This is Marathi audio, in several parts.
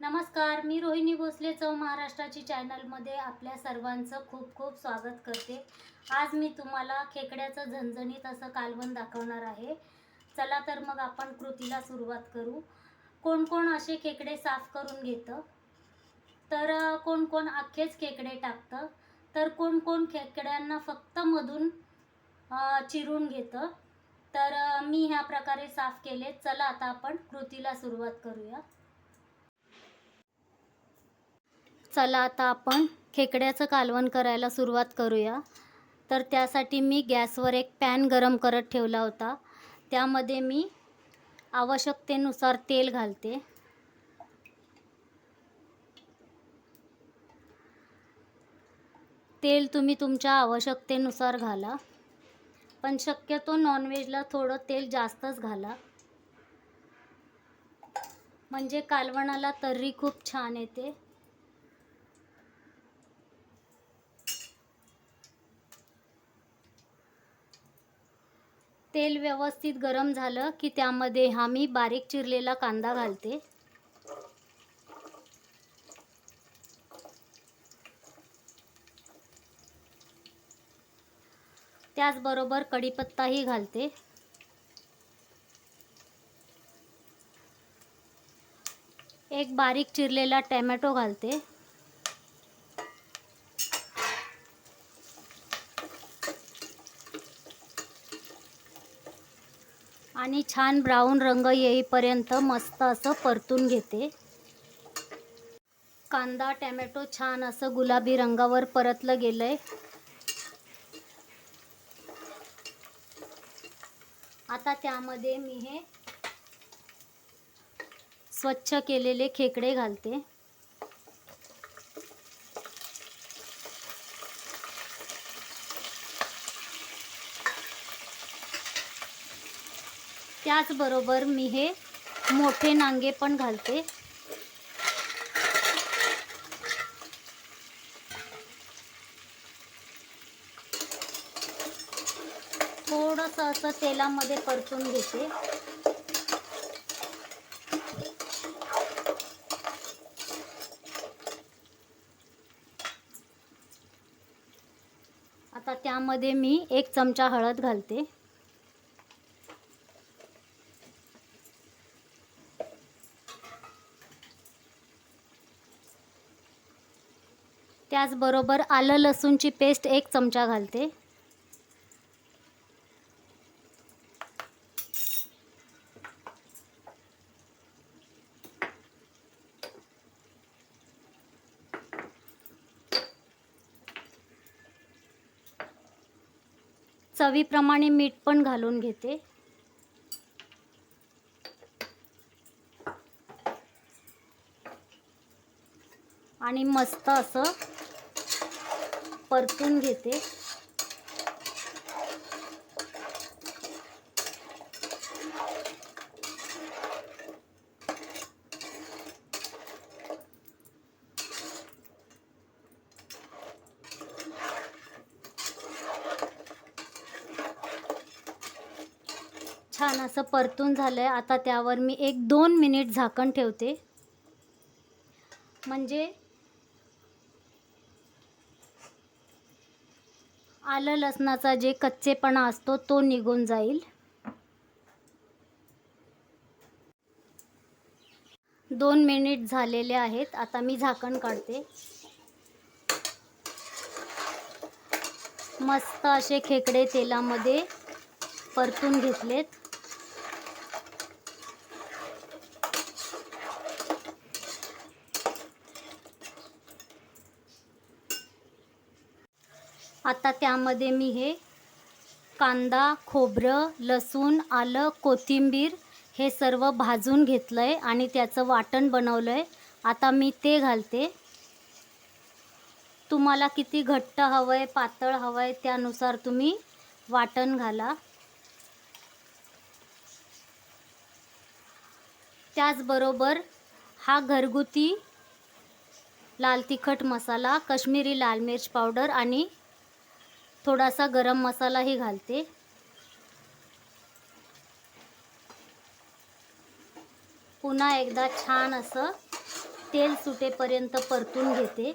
नमस्कार मी रोहिणी भोसले चौ महाराष्ट्राची चॅनलमध्ये आपल्या सर्वांचं खूप खूप स्वागत करते. आज मी तुम्हाला खेकड्याचं झणझणीत असं कालवण दाखवणार आहे. चला तर मग आपण कृतीला सुरुवात करू. कोण कोण असे खेकडे साफ करून घेतं? तर कोण कोण अख्खेच खेकडे टाकतं? तर कोण कोण खेकड्यांना फक्त मधून चिरून घेतं? तर मी ह्या प्रकारे साफ केले चला आता आपण कृतीला सुरुवात करूया. चला आता आपण खेकड्याचं कालवण करायला सुरुवात करूया. तर त्यासाठी मी गॅसवर एक पॅन गरम करत ठेवला होता. त्यामध्ये मी आवश्यकतेनुसार तेल घालते. तेल तुम्ही तुमच्या आवश्यकतेनुसार घाला. पण शक्यतो नॉनव्हेजला थोडं तेल जास्तच घाला. म्हणजे कालवणाला तर्री खूप छान येते. तेल व्यवस्थित गरम झालं की त्यामध्ये हा मी बारीक चिरलेला कांदा घालते. त्याचबरोबर कढीपत्ताही घालते. एक बारीक चिरलेला टॅमॅटो घालते. आणि छान ब्राऊन रंग येईपर्यंत मस्त असं परतून घेते. कांदा टॅमॅटो छान असं गुलाबी रंगावर परतलं गेलंय. आता त्यामध्ये मी हे स्वच्छ केलेले खेकडे घालते. त्याचबरोबर मी हे मोठे नांगे पण घालते. थोडंसं असं तेलामध्ये परतून घेते. आता त्यामध्ये मी एक चमचा हळद घालते. त्याचबरोबर आलं लसूणची पेस्ट एक चमचा घालते. चवीप्रमाणे मीठ पण घालून घेते. आणि मस्त असं परतून घेते. छान असं परतून झालंय. आता त्यावर मी एक दोन मिनिट झाकण ठेवते. म्हणजे आलं लसणाचा जे कच्चेपणा असतो तो निघून जाईल. दोन मिनिट झालेले आहेत. आता मी झाकण काढते. मस्त असे खेकडे तेलामध्ये परतून घेतलेत. आता त्यामध्ये मी हे कांदा खोबरं लसूण आलं कोथिंबीर हे सर्व भाजून घेतलं आहे आणि त्याचं वाटण बनवलं आहे आता मी ते घालते. तुम्हाला किती घट्ट हवं आहे पातळ हवं आहे त्यानुसार तुम्ही वाटण घाला. त्याचबरोबर हा घरगुती लाल तिखट मसाला कश्मीरी लाल मिर्च पावडर आणि थोडासा गरम मसालाही घालते. पुन्हा एकदा छान असं तेल सुटेपर्यंत परतून घेते.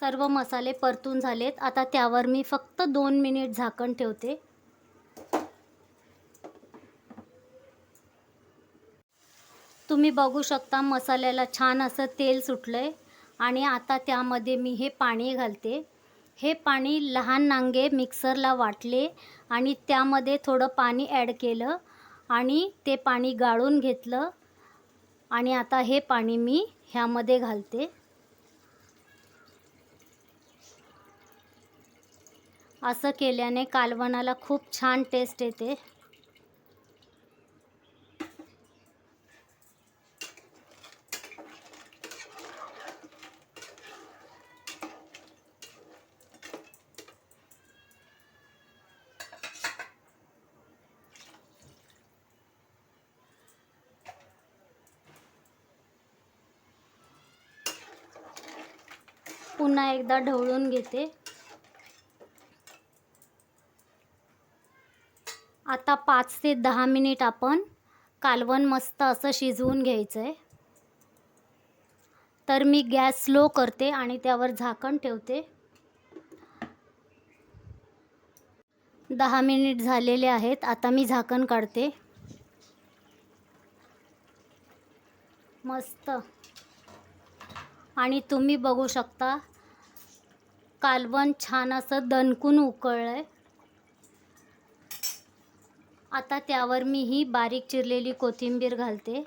सर्व मसाले परतून झालेत. आता त्यावर मी फक्त दोन मिनिट झाकण ठेवते. तुम्ही बघू शकता मसाल्याला छान असं तेल सुटलं आहे आणि आता त्यामध्ये मी हे पाणी घालते. हे पाणी लहान नांगे मिक्सरला वाटले आणि त्यामध्ये थोडं पाणी ॲड केलं आणि ते पाणी गाळून घेतलं. आणि आता हे पाणी मी ह्यामध्ये घालते. असं केल्याने कालवणाला खूप छान टेस्ट येते. पुन्हा एकदा ढवळून घेते. आता पाच ते दहा मिनिट आपण कालवण मस्त असं शिजवून घ्यायचं आहे तर मी गॅस स्लो करते आणि त्यावर झाकण ठेवते. दहा मिनिट झालेले आहेत. आता मी झाकण काढते. मस्त. आणि तुम्ही बघू शकता कालवण छान असं दणकून उकळलं आहे आता त्यावर मी ही बारीक चिरलेली कोथिंबीर घालते.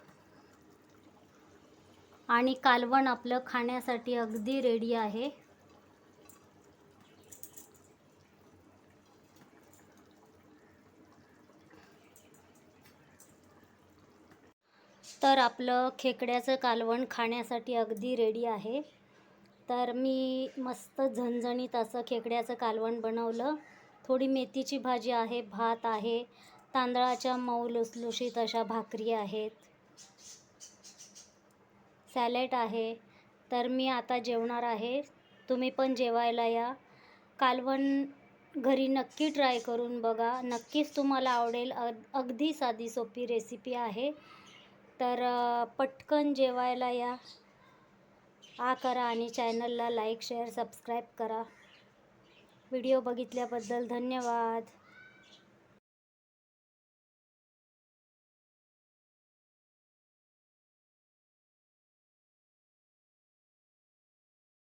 आणि कालवण आपलं खाण्यासाठी अगदी रेडी आहे. तर आपलं खेकड्याचं कालवण खाण्यासाठी अगदी रेडी आहे. तर मी मस्त झणझणीत असं खेकड्याचं कालवण बनवलं. थोडी मेथीची भाजी आहे भात आहे तांदळाच्या मऊ लुसलुशीत अशा भाकरी आहेत. सॅलेड आहे. तर मी आता जेवणार आहे. तुम्ही पण जेवायला या. कालवण घरी नक्की ट्राय करून बघा. नक्कीच तुम्हाला आवडेल. अग अगदी साधी सोपी रेसिपी आहे. तर पटकन जेवायला या. आ करा आणि चॅनलला लाईक शेअर सबस्क्राईब करा. व्हिडिओ बघितल्याबद्दल धन्यवाद.